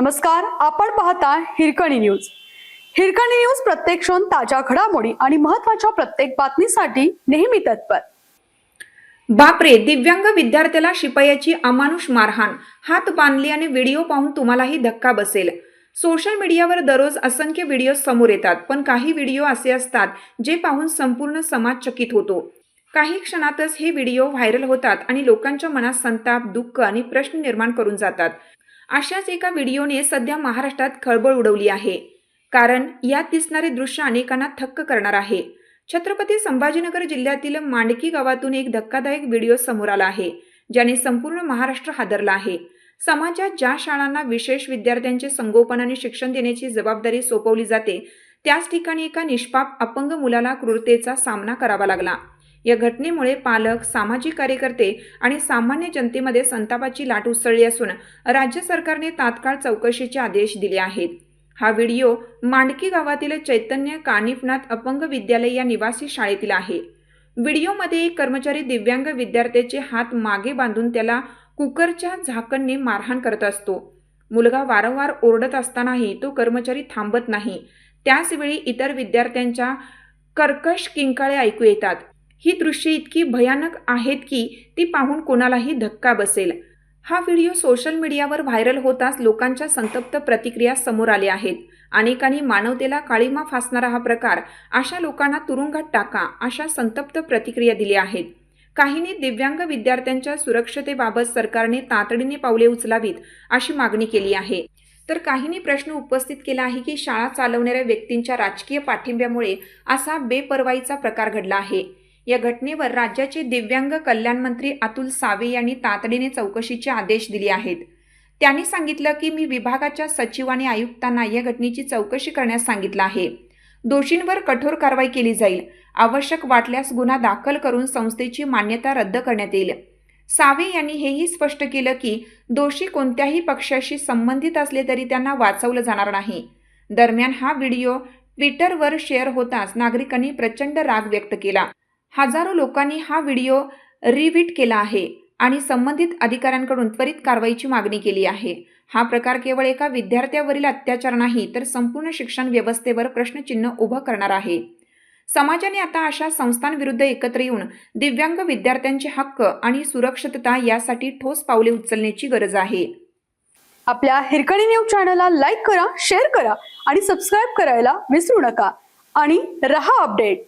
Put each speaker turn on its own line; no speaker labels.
नमस्कार आपण पाहता हिरकणी न्यूज. हिरकणी न्यूज प्रत्येक क्षण ताज्या घडामोडी आणि महत्त्वाच्या प्रत्येक बातमीसाठी नेहमी तत्पर.
बापरे दिव्यांग विद्यार्थ्याला शिपायाची अमानुष मारहाण. हात बांधली आणि व्हिडिओ पाहून तुम्हालाही धक्का बसेल. सोशल मीडियावर दररोज असंख्य व्हिडिओ समोर येतात पण काही व्हिडिओ असे असतात जे पाहून संपूर्ण समाज चकित होतो. काही क्षणातच हे व्हिडिओ व्हायरल होतात आणि लोकांच्या मनात संताप दुःख आणि प्रश्न निर्माण करून जातात. अशाच एका व्हिडिओने सध्या महाराष्ट्रात खळबळ उडवली आहे. कारण यात दिसणारे दृश्य अनेकांना थक्क करणार आहे. छत्रपती संभाजीनगर जिल्ह्यातील मांडकी गावातून एक धक्कादायक व्हिडिओ समोर आला आहे ज्याने संपूर्ण महाराष्ट्र हादरला आहे. समाजात ज्या शाळांना विशेष विद्यार्थ्यांचे संगोपन आणि शिक्षण देण्याची जबाबदारी सोपवली जाते त्याच ठिकाणी एका निष्पाप अपंग मुलाला क्रूरतेचा सामना करावा लागला. या घटनेमुळे पालक सामाजिक कार्यकर्ते आणि सामान्य जनतेमध्ये संतापाची लाट उसळली असून राज्य सरकारने तात्काळ चौकशीचे आदेश दिले आहेत. हा व्हिडिओ मांडकी गावातील चैतन्य कानिफनाथ अपंग विद्यालय या निवासी शाळेतील आहे. व्हिडिओमध्ये एक कर्मचारी दिव्यांग विद्यार्थ्याचे हात मागे बांधून त्याला कुकरच्या झाकणने मारहाण करत असतो. मुलगा वारंवार ओरडत असतानाही तो कर्मचारी थांबत नाही. त्याचवेळी इतर विद्यार्थ्यांच्या कर्कश किंकाळे ऐकू येतात. ही दृश्ये इतकी भयानक आहेत की ती पाहून कोणालाही धक्का बसेल. हा व्हिडिओ सोशल मीडियावर व्हायरल होताच लोकांच्या संतप्त प्रतिक्रिया समोर आल्या आहेत. अनेकांनी मानवतेला काळीमा फासणारा हा प्रकार अशा लोकांना तुरुंगात टाका अशा संतप्त प्रतिक्रिया दिल्या आहेत. काहींनी दिव्यांग विद्यार्थ्यांच्या सुरक्षतेबाबत सरकारने तातडीने पावले उचलावीत अशी मागणी केली आहे. तर काहींनी प्रश्न उपस्थित केला आहे की शाळा चालवणाऱ्या व्यक्तींच्या राजकीय पाठिंब्यामुळे असा बेपरवाईचा प्रकार घडला आहे. या घटनेवर राज्याचे दिव्यांग कल्याण मंत्री अतुल सावे यांनी तातडीने चौकशीचे आदेश दिले आहेत. त्यांनी सांगितलं की मी विभागाच्या सचिव आणि आयुक्तांना या घटनेची चौकशी करण्यास सांगितलं आहे. दोषींवर कठोर कारवाई केली जाईल. आवश्यक वाटल्यास गुन्हा दाखल करून संस्थेची मान्यता रद्द करण्यात येईल. सावे यांनी हेही स्पष्ट केलं की दोषी कोणत्याही पक्षाशी संबंधित असले तरी त्यांना वाचवलं जाणार नाही. दरम्यान हा व्हिडिओ ट्विटरवर शेअर होताच नागरिकांनी प्रचंड राग व्यक्त केला. हजारो लोकांनी हा व्हिडिओ रिविट केला आहे आणि संबंधित अधिकाऱ्यांकडून त्वरित कारवाईची मागणी केली आहे. हा प्रकार केवळ एका विद्यार्थ्यावरील अत्याचार नाही तर संपूर्ण शिक्षण व्यवस्थेवर प्रश्नचिन्ह उभं करणार आहे. समाजाने आता अशा संस्थांविरुद्ध एकत्र येऊन दिव्यांग विद्यार्थ्यांचे हक्क आणि सुरक्षितता यासाठी ठोस पावले उचलण्याची गरज आहे.
आपल्या हिरकणी न्यूज चॅनलला लाईक करा शेअर करा आणि सबस्क्राईब करायला विसरू नका. आणि रहा अपडेट.